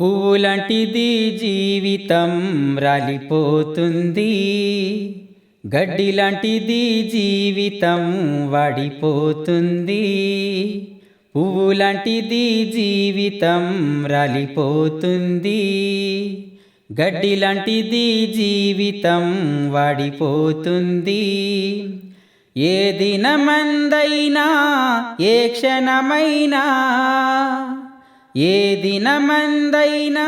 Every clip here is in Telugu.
పువ్వులాంటిది జీవితం రాలిపోతుంది. గడ్డి లాంటిది జీవితం వాడిపోతుంది. పువ్వులాంటిది జీవితం రాలిపోతుంది. గడ్డి లాంటిది జీవితం వాడిపోతుంది. ఏ దినమందైనా ఏ క్షణమైనా ఏ దినమందైనా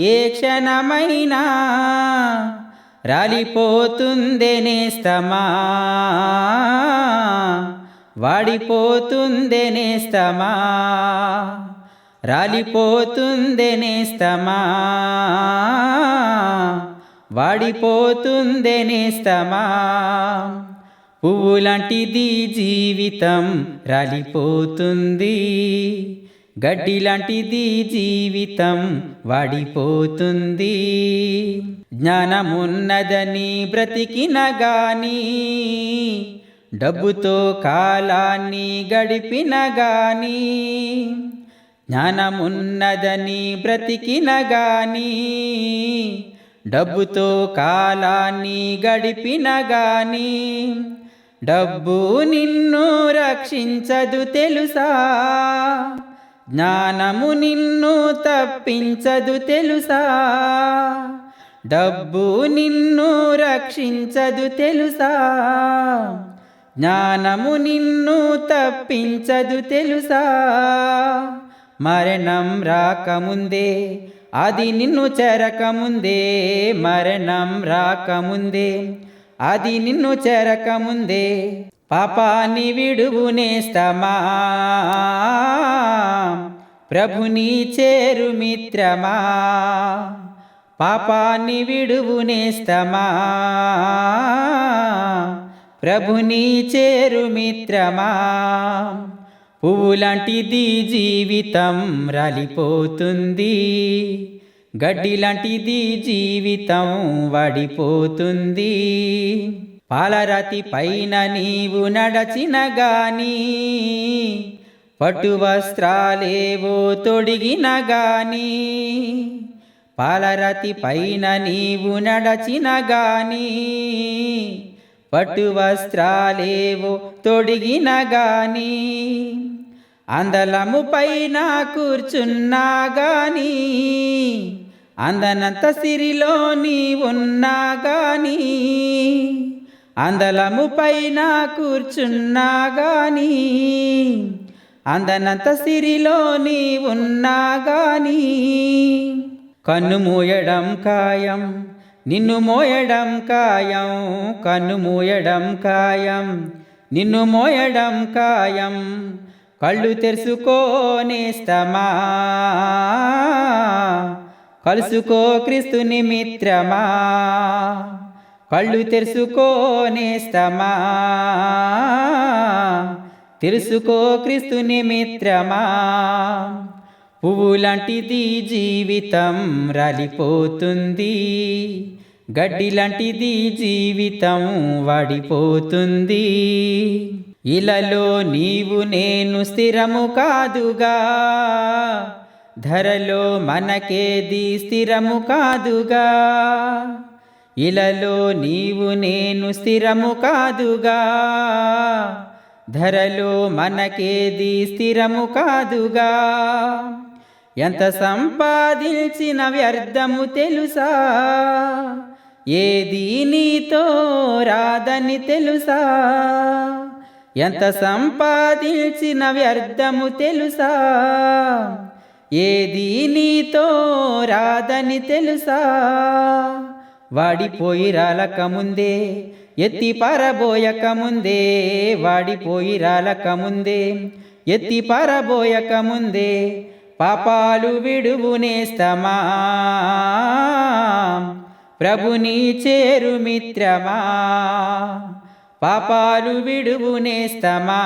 ఏ క్షణమైనా రాలిపోతుందే నేస్తమా? వాడిపోతుందే నేస్తమా? రాలిపోతుందే నేస్తమా? వాడిపోతుందే నేస్తమా? పువ్వులాంటిది జీవితం రాలిపోతుంది. గడ్డి లాంటిది జీవితం వాడిపోతుంది. జ్ఞానమున్నదని బ్రతికిన గాని డబ్బుతో కాలాన్ని గడిపిన గాని జ్ఞానమున్నదని బ్రతికిన గాని డబ్బుతో కాలాన్ని గడిపిన గాని డబ్బు నిన్ను రక్షించదు తెలుసా? జ్ఞానము నిన్ను తప్పించదు తెలుసా? డబ్బు నిన్ను రక్షించదు తెలుసా? జ్ఞానము నిన్ను తప్పించదు తెలుసా? మరణం రాకముందే అది నిన్ను చెరకముందే. మరణం రాకముందే అది నిన్ను చెరకముందే. పాపాన్ని విడువునేస్తమా ప్రభుని చేరు మిత్రమా. పాపాన్ని విడువునేస్తమా ప్రభుని చేరు మిత్రమా. పువ్వులాంటిది జీవితం రాలిపోతుంది. గడ్డి లాంటిది జీవితం వాడిపోతుంది. పాలరతి పైన నీవు నడచిన గాని పట్టు వస్త్రాలేవో తొడిగిన గాని పాలరతి పైన నీవు నడచిన గాని పట్టు వస్త్రాలేవో తొడిగిన గాని అందలము పైన కూర్చున్నా గాని అందనంత సిరిలో నీ ఉన్నా అందలము పైన కూర్చున్నా గాని అందనంత సిరిలోని ఉన్నా గాని. కన్ను మూయడం ఖాయం నిన్ను మోయడం ఖాయం కన్ను మూయడం ఖాయం నిన్ను మోయడం ఖాయం. కళ్ళు తెరుచుకోనేస్తమా కలుసుకో క్రీస్తుని మిత్రమా. కళ్ళు తెరుచుకోనేస్తమా తెలుసుకో క్రీస్తుని మిత్రమా పువ్వు లాంటిది జీవితం రాలిపోతుంది. గడ్డి లాంటిది జీవితం వాడిపోతుంది. ఇలలో నీవు నేను స్థిరము కాదుగా. ధరలో మనకేది స్థిరము కాదుగా. ఇలలో నీవు నేను స్థిరము కాదుగా. ధరలో మనకేది స్థిరము కాదుగా. ఎంత సంపాదించిన వ్యర్థము తెలుసా? ఏది నీతో రాదని తెలుసా? ఎంత సంపాదించిన వ్యర్థము తెలుసా? ఏది నీతో రాదని తెలుసా? వాడిపోయి రాలకముందే ఎత్తి పారబోయకముందే వాడిపోయి రాలకముందే ఎత్తి పారబోయకముందే పాపాలు విడువునేస్తమా? ప్రభుని చేరు మిత్రమా? పాపాలు విడువునేస్తమా?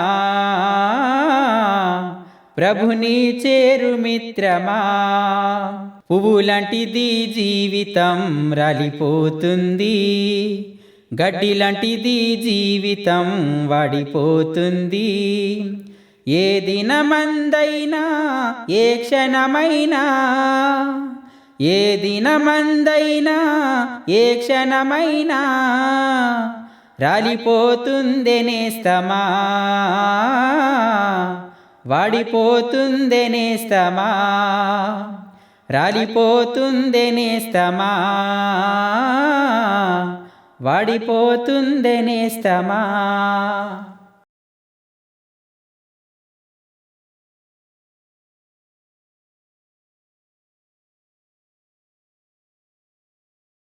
ప్రభుని చేరు మిత్రమా? పువ్వు లాంటిది జీవితం రాలిపోతుంది. గడ్డి లాంటిది జీవితం వాడిపోతుంది. ఏ దినమందైనా ఏ క్షణమైనా ఏ దినమందైనా ఏ క్షణమైనా రాలిపోతుందే నేస్తమా వాడిపోతుందే నేస్తమా రాలిపోతుందే నేస్తమా వాడిపోతుందే నేస్తమా